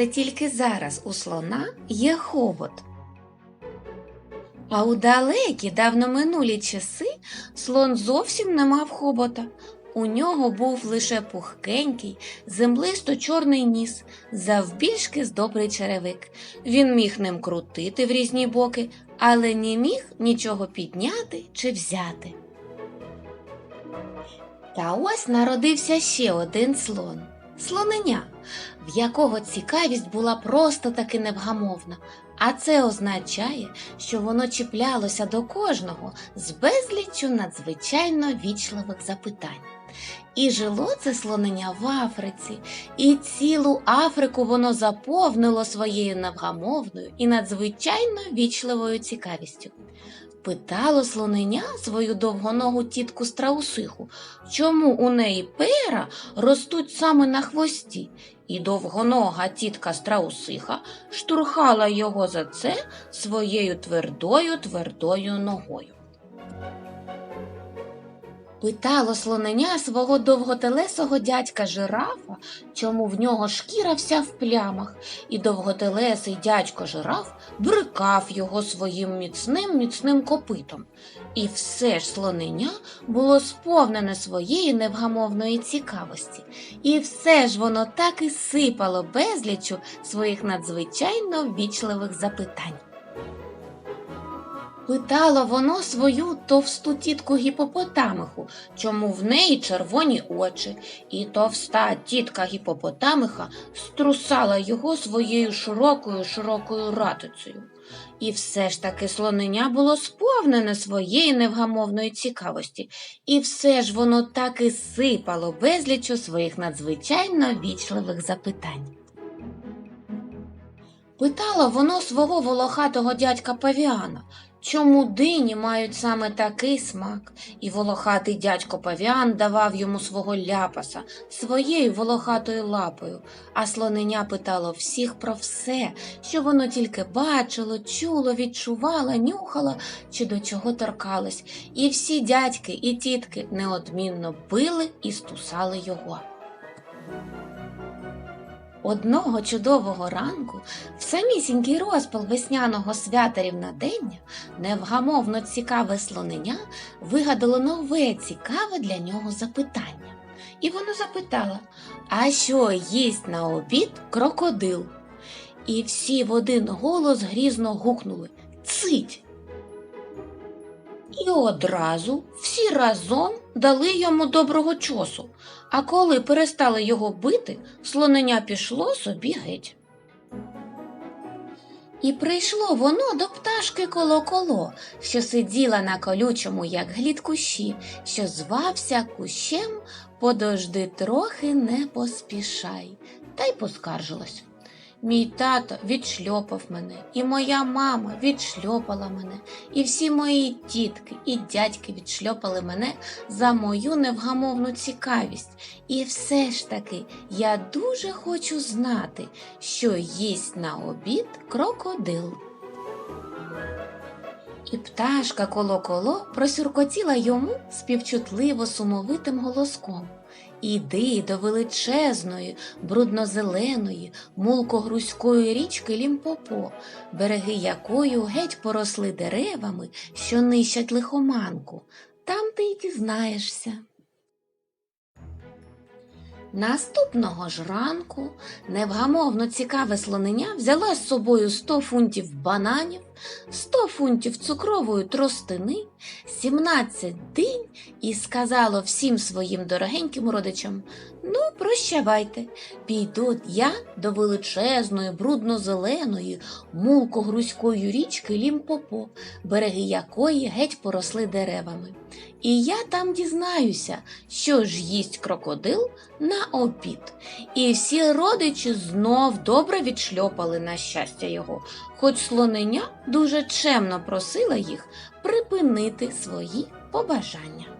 Це тільки зараз у слона є хобот. А у далекі давно минулі часи слон зовсім не мав хобота. У нього був лише пухкенький, землисто чорний ніс, завбільшки з добрий черевик. Він міг ним крутити в різні боки, але не міг нічого підняти чи взяти. Та ось народився ще один слон слоненя, якого цікавість була просто таки невгамовна, а це означає, що воно чіплялося до кожного з безліччю надзвичайно вічливих запитань. І жило це слонення в Африці, і цілу Африку воно заповнило своєю невгамовною і надзвичайно вічливою цікавістю. Питало слонення свою довгоногу тітку страусиху, чому у неї пера ростуть саме на хвості, і довгонога тітка страусиха штурхала його за це своєю твердою твердою ногою. Питало слонення свого довготелесого дядька жирафа, чому в нього шкіра вся в плямах, і довготелесий дядько жираф брикав його своїм міцним міцним копитом. І все ж слонення було сповнене своєї невгамовної цікавості, і все ж воно так і сипало безлічу своїх надзвичайно ввічливих запитань. Питало воно свою товсту тітку гіпопотамиху, чому в неї червоні очі, і товста тітка гіпопотамиха струсала його своєю широкою широкою ратицею. І все ж таки слонення було сповнене своєї невгамовної цікавості, і все ж воно так і сипало безлічу своїх надзвичайно вічливих запитань. Питало воно свого волохатого дядька Павіана, чому дині мають саме такий смак, і волохатий дядько Павіан давав йому свого ляпаса своєю волохатою лапою, а слоненя питало всіх про все, що воно тільки бачило, чуло, відчувало, нюхало чи до чого торкалось, і всі дядьки і тітки неодмінно били і стусали його. Одного чудового ранку, в самісінький розпал весняного свята рівнодення, невгамовно цікаве слонення вигадало нове цікаве для нього запитання. І воно запитало, а що їсть на обід крокодил? І всі в один голос грізно гукнули Цить! І одразу всі разом дали йому доброго чосу, а коли перестали його бити, слонення пішло собі геть. І прийшло воно до пташки коло-коло, що сиділа на колючому, як глід кущі, що звався кущем подожди трохи не поспішай, та й поскаржилась. Мій тато відшльопав мене, і моя мама відшльопала мене, і всі мої тітки і дядьки відшльопали мене за мою невгамовну цікавість. І все ж таки я дуже хочу знати, що їсть на обід крокодил. І пташка коло-коло просюркотіла йому співчутливо сумовитим голоском. Іди до величезної, бруднозеленої, мулко-грузької річки Лімпопо, береги якою геть поросли деревами, що нищать лихоманку. Там ти й дізнаєшся. Наступного ж ранку невгамовно цікаве слонення взяла з собою 100 фунтів бананів, 100 фунтів цукрової тростини, 17 динь і сказало всім своїм дорогеньким родичам Ну, прощавайте, піду я до величезної, брудно-зеленої, мулко-грузької річки Лімпопо, береги якої геть поросли деревами. І я там дізнаюся, що ж їсть крокодил на обід. І всі родичі знов добре відшльопали на щастя його, хоч слонення дуже чемно просила їх припинити свої побажання.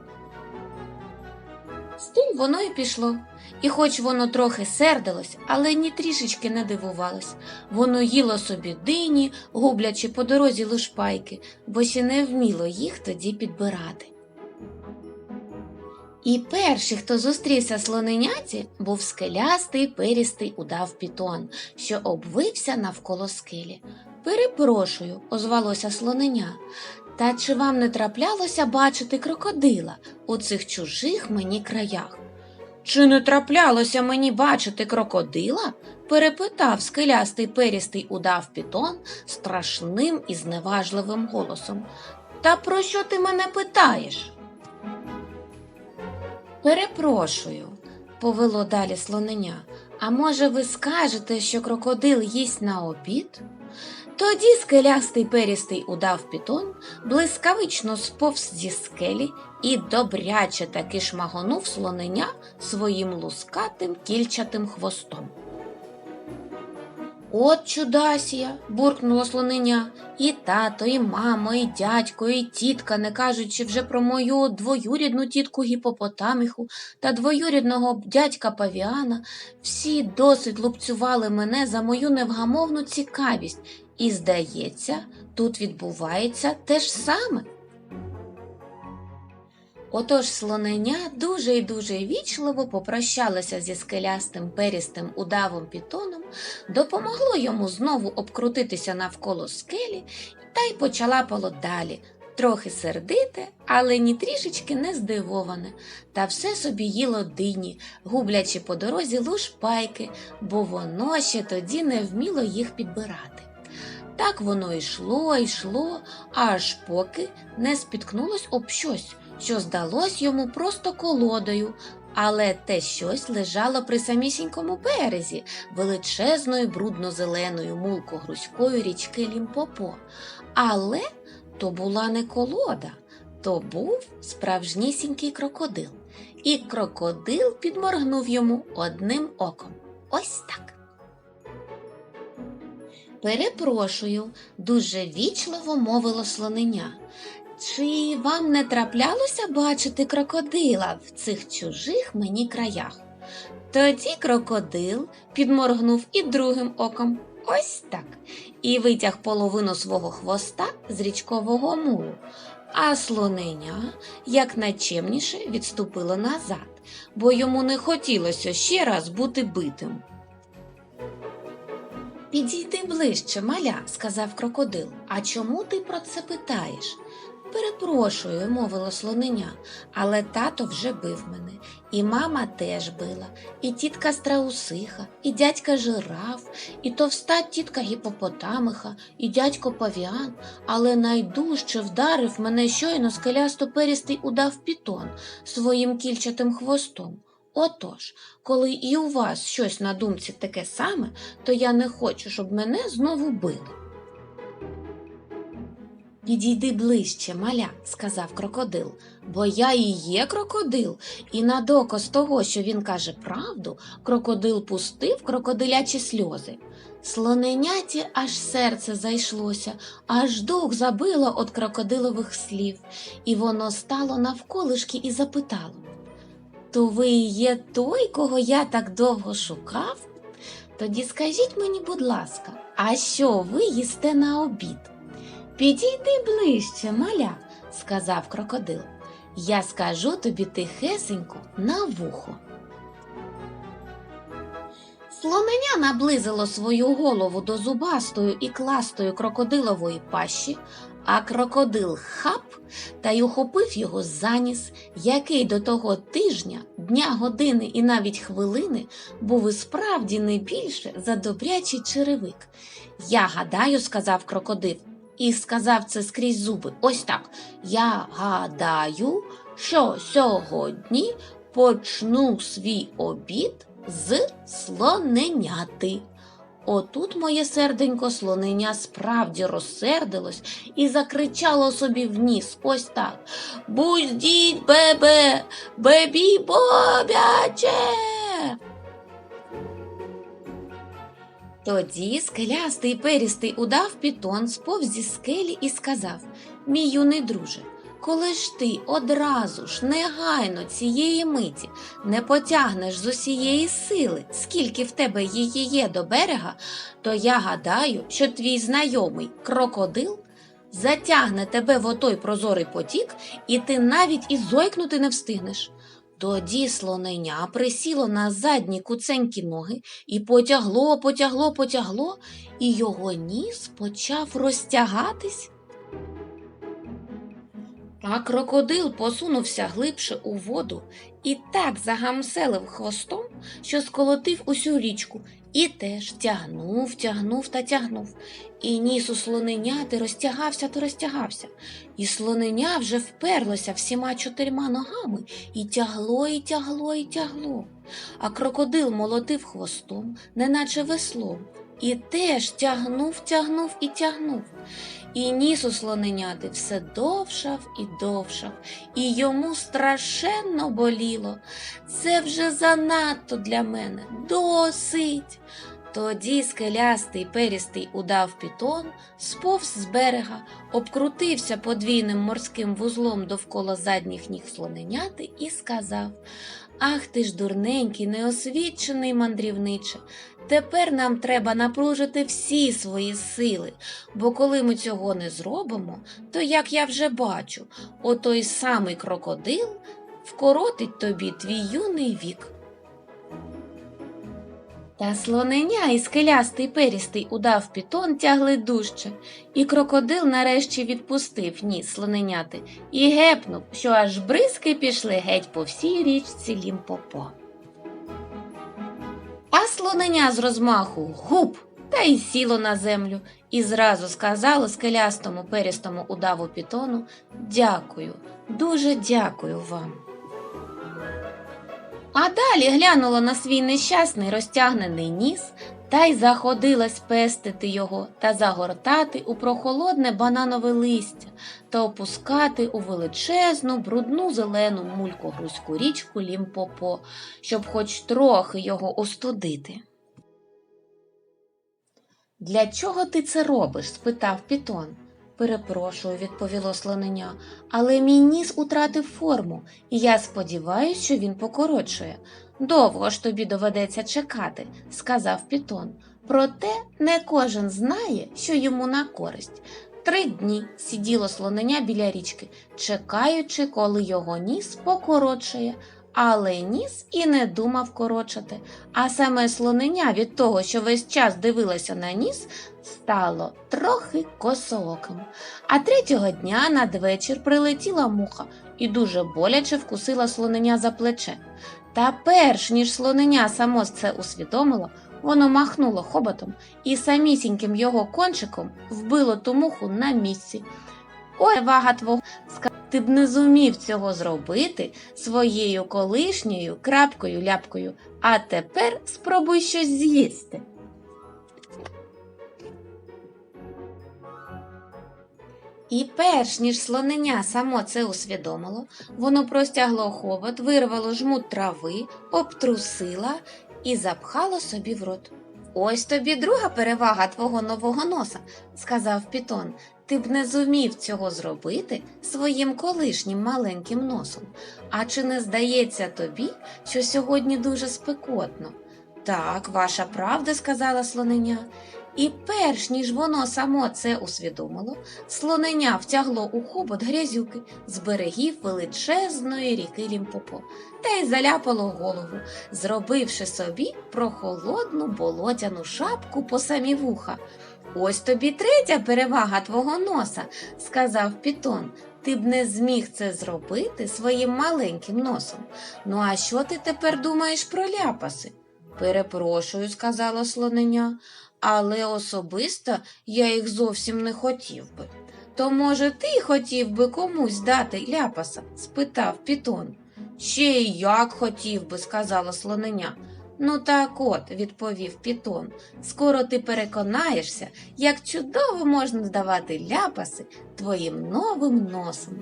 З тим воно і пішло. І хоч воно трохи сердилось, але ні трішечки не дивувалось. Воно їло собі дині, гублячи по дорозі лушпайки, бо ще не вміло їх тоді підбирати. І перший, хто зустрівся слоненяті, був скелястий перістий удав пітон, що обвився навколо скелі. Перепрошую, озвалося слоненя. Та чи вам не траплялося бачити крокодила у цих чужих мені краях? Чи не траплялося мені бачити крокодила? перепитав скелястий перістий удав пітон страшним і зневажливим голосом. Та про що ти мене питаєш? Перепрошую, повело далі слоненя. А може, ви скажете, що крокодил їсть на обід? Тоді скелястий перістий удав пітон, блискавично сповз зі скелі і добряче таки шмагонув слоненя своїм лускатим кільчатим хвостом. От чудасія, буркнуло слоненя. І тато, і мама, і дядько, і тітка, не кажучи вже про мою двоюрідну тітку гіпопотаміху та двоюрідного дядька Павіана, всі досить лупцювали мене за мою невгамовну цікавість, і, здається, тут відбувається те ж саме. Отож слоненя дуже й дуже вічливо попрощалося зі скелястим перістим удавом пітоном, допомогло йому знову обкрутитися навколо скелі та й почалапало далі, трохи сердите, але ні трішечки не здивоване, та все собі їло дині, гублячи по дорозі лушпайки, бо воно ще тоді не вміло їх підбирати. Так воно йшло, йшло, аж поки не спіткнулось об щось, що здалось йому просто колодою, але те щось лежало при самісінькому березі величезною брудно-зеленою мулко-грузькою річки Лімпопо. Але то була не колода, то був справжнісінький крокодил. І крокодил підморгнув йому одним оком. Ось так. Перепрошую, дуже вічливо мовило слоненя. Чи вам не траплялося бачити крокодила в цих чужих мені краях? Тоді крокодил підморгнув і другим оком, ось так, і витяг половину свого хвоста з річкового мулу, а слоненя як найчемніше відступило назад, бо йому не хотілося ще раз бути битим. Підійди ближче, маля, сказав крокодил. А чому ти про це питаєш? Перепрошую, мовило слоненя, але тато вже бив мене, і мама теж била, і тітка страусиха, і дядька жираф, і товста тітка гіпопотамиха, і дядько павіан, але найдужче вдарив мене щойно скелясто перістий удав пітон своїм кільчатим хвостом. Отож, коли і у вас щось на думці таке саме, то я не хочу, щоб мене знову били. Підійди ближче, маля, сказав крокодил, бо я і є крокодил, і на доказ того, що він каже правду, крокодил пустив крокодилячі сльози. Слоненяті аж серце зайшлося, аж дух забило від крокодилових слів, і воно стало навколишки і запитало То ви і є той, кого я так довго шукав? Тоді скажіть мені, будь ласка, а що ви їсте на обід? Підійди ближче, маля, сказав крокодил. Я скажу тобі тихесенько на вухо. Слоненя наблизило свою голову до зубастої і кластої крокодилової пащі, а крокодил хап та й ухопив його за ніс, який до того тижня, дня, години і навіть хвилини був і справді не більше за добрячий черевик. Я гадаю, сказав крокодил, і сказав це скрізь зуби. Ось так. Я гадаю, що сьогодні почну свій обід з слоненяти. Отут моє серденько слоненя справді розсердилось і закричало собі в ніс ось так. Буздіть, бебе, бебі бобяче. Тоді скелястий перістий удав пітон сповз зі скелі і сказав Мій юний друже, коли ж ти одразу ж негайно цієї миті не потягнеш з усієї сили, скільки в тебе її є до берега, то я гадаю, що твій знайомий крокодил затягне тебе в отой прозорий потік, і ти навіть і зойкнути не встигнеш. Тоді слоненя присіло на задні куценькі ноги і потягло, потягло, потягло, і його ніс почав розтягатись. А крокодил посунувся глибше у воду і так загамселив хвостом, що сколотив усю річку, і теж тягнув, тягнув та тягнув. І ніс у слоненяти розтягався та розтягався, і слоненя вже вперлося всіма чотирма ногами і тягло, і тягло, і тягло. А крокодил молотив хвостом, неначе веслом, і теж тягнув, тягнув і тягнув. І ніс у слоненяти все довшав і довшав, і йому страшенно боліло. Це вже занадто для мене, досить. Тоді скелястий перістий удав пітон, сповз з берега, обкрутився подвійним морським вузлом довкола задніх ніг слоненяти і сказав Ах ти ж дурненький, неосвічений мандрівниче, тепер нам треба напружити всі свої сили, бо коли ми цього не зробимо, то, як я вже бачу, отой самий крокодил вкоротить тобі твій юний вік. Та слоненя і скелястий перістий удав пітон тягли дужче, і крокодил нарешті відпустив ніс слоненяти і гепнув, що аж бризки пішли геть по всій річці Лімпопо. Слоненя з розмаху гуп та й сіло на землю і зразу сказало скелястому перістому удаву пітону Дякую, дуже дякую вам. А далі глянула на свій нещасний розтягнений ніс та й заходилась пестити його та загортати у прохолодне бананове листя та опускати у величезну брудну зелену мулько-грузьку річку Лімпопо, щоб хоч трохи його остудити. Для чого ти це робиш? спитав Пітон. Перепрошую, відповіло слоненя, але мій ніс утратив форму, і я сподіваюся, що він покорочує. Довго ж тобі доведеться чекати, сказав Пітон. Проте не кожен знає, що йому на користь. Три дні сиділо слонення біля річки, чекаючи, коли його ніс покорочує. Але ніс і не думав корочати, а саме слоненя від того, що весь час дивилося на ніс, стало трохи косооким. А третього дня надвечір прилетіла муха і дуже боляче вкусила слоненя за плече. Та перш ніж слоненя само це усвідомило, воно махнуло хоботом і самісіньким його кончиком вбило ту муху на місці. Ой, вага твого, ти б не зумів цього зробити своєю колишньою крапкою ляпкою, а тепер спробуй щось з'їсти. І перш ніж слоненя само це усвідомило, воно простягло хобот, вирвало жмут трави, обтрусило і запхало собі в рот. Ось тобі друга перевага твого нового носа, сказав Пітон. Ти б не зумів цього зробити своїм колишнім маленьким носом. А чи не здається тобі, що сьогодні дуже спекотно? Так, ваша правда, сказала слоненя. І перш ніж воно само це усвідомило, слоненя втягло у хобот грязюки з берегів величезної ріки Лімпопо та й заляпало голову, зробивши собі прохолодну болотяну шапку по самі вуха. Ось тобі третя перевага твого носа, сказав Пітон. Ти б не зміг це зробити своїм маленьким носом. Ну а що ти тепер думаєш про ляпаси? Перепрошую, сказала слоненя, але особисто я їх зовсім не хотів би. То, може, ти хотів би комусь дати ляпаса? спитав Пітон. Ще й як хотів би, сказала слоненя. Ну так от, відповів Пітон, скоро ти переконаєшся, як чудово можна здавати ляпаси твоїм новим носом.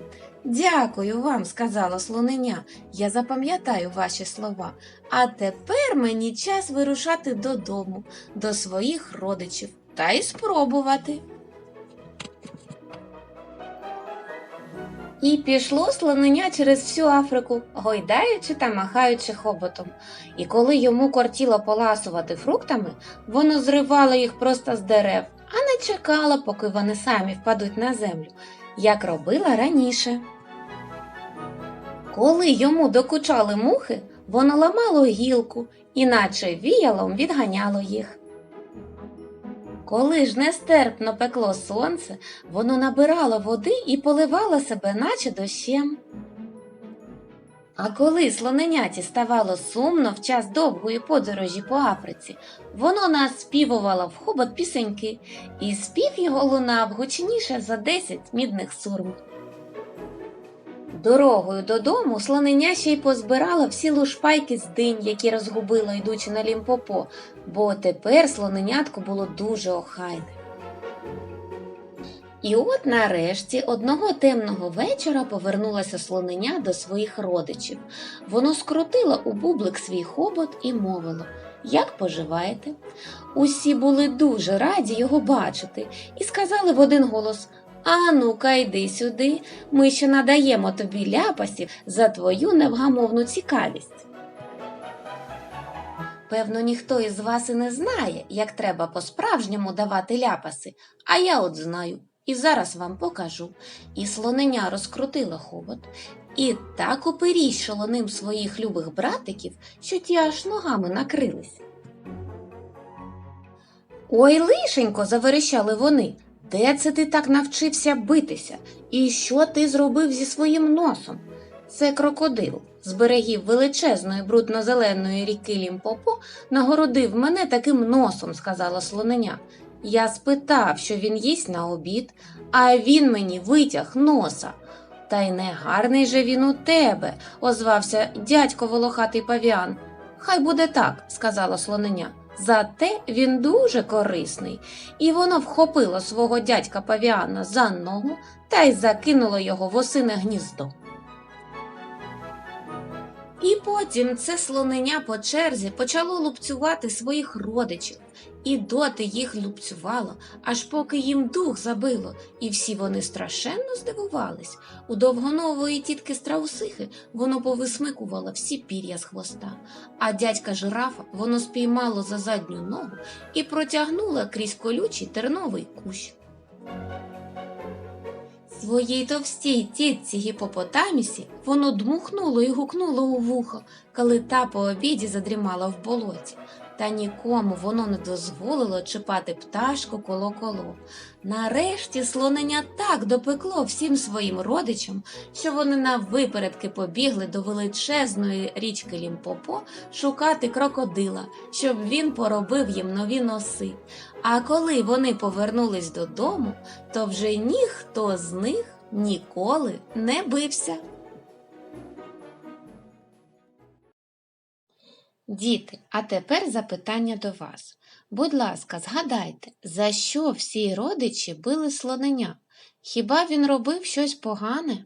Дякую вам, сказала слоненя. Я запам'ятаю ваші слова. А тепер мені час вирушати додому, до своїх родичів та й спробувати. І пішло слоненя через всю Африку, гойдаючи та махаючи хоботом. І коли йому кортіло поласувати фруктами, воно зривало їх просто з дерев, а не чекало, поки вони самі впадуть на землю, як робила раніше. Коли йому докучали мухи, воно ламало гілку, іначе віялом відганяло їх. Коли ж нестерпно пекло сонце, воно набирало води і поливало себе, наче дощем. А коли слоненяті ставало сумно в час довгої подорожі по Африці, воно наспівувало в хобот пісеньки, і спів його лунав гучніше за десять мідних сурм. Дорогою додому слоненя ще й позбирала всі лушпайки з динь, які розгубила, йдучи на лімпопо, бо тепер слоненятко було дуже охайне. І от нарешті одного темного вечора повернулося слоненя до своїх родичів. Воно скрутило у бублик свій хобот і мовило Як поживаєте? Усі були дуже раді його бачити і сказали в один голос А ну-ка, йди сюди, ми ще надаємо тобі ляпасів за твою невгамовну цікавість. Певно, ніхто із вас і не знає, як треба по-справжньому давати ляпаси, а я от знаю. І зараз вам покажу. І слоненя розкрутила хобот, і так оперіщило ним своїх любих братиків, що ті аж ногами накрились. Ой, лишенько, заверещали вони. Де це ти так навчився битися? І що ти зробив зі своїм носом? Це крокодил з берегів величезної брудно-зеленої ріки Лімпопо нагородив мене таким носом, сказала слоненя. Я спитав, що він їсть на обід, а він мені витяг носа. Та й не гарний же він у тебе, озвався дядько волохатий павіан. Хай буде так, сказала слоненя. Зате він дуже корисний, і воно вхопило свого дядька павіана за ногу та й закинуло його в осине гніздо. І потім це слоненя по черзі почало лупцювати своїх родичів, і доти їх лупцювало, аж поки їм дух забило, і всі вони страшенно здивувались. У довгонової тітки страусихи воно повисмикувало всі пір'я з хвоста, а дядька жирафа воно спіймало за задню ногу і протягнуло крізь колючий терновий кущ. Своїй товстій тітці гіпопотамісі воно дмухнуло і гукнуло у вухо, коли та по обіді задрімала в болоті. Та нікому воно не дозволило чіпати пташку коло-коло. Нарешті слонення так допекло всім своїм родичам, що вони наввипередки побігли до величезної річки Лімпопо шукати крокодила, щоб він поробив їм нові носи. А коли вони повернулись додому, то вже ніхто з них ніколи не бився. Діти, а тепер запитання до вас. Будь ласка, згадайте, за що всі родичі били слоненя? Хіба він робив щось погане?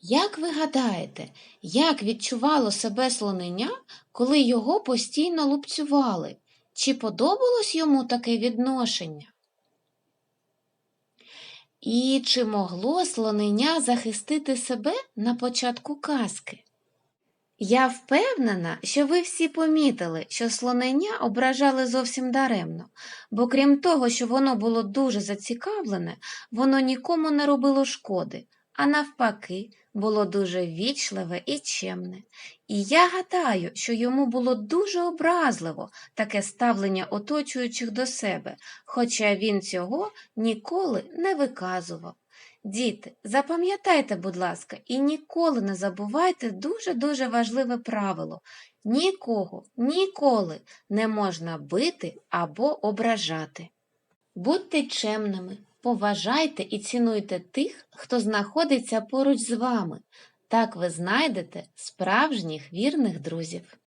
Як ви гадаєте, як відчувало себе слоненя, коли його постійно лупцювали? Чи подобалось йому таке відношення? І чи могло слоненя захистити себе на початку казки? Я впевнена, що ви всі помітили, що слонення ображали зовсім даремно, бо крім того, що воно було дуже зацікавлене, воно нікому не робило шкоди, а навпаки, було дуже вічливе і чемне. І я гадаю, що йому було дуже образливо таке ставлення оточуючих до себе, хоча він цього ніколи не виказував. Діти, запам'ятайте, будь ласка, і ніколи не забувайте дуже-дуже важливе правило. Нікого, ніколи не можна бити або ображати. Будьте чемними, поважайте і цінуйте тих, хто знаходиться поруч з вами. Так ви знайдете справжніх вірних друзів.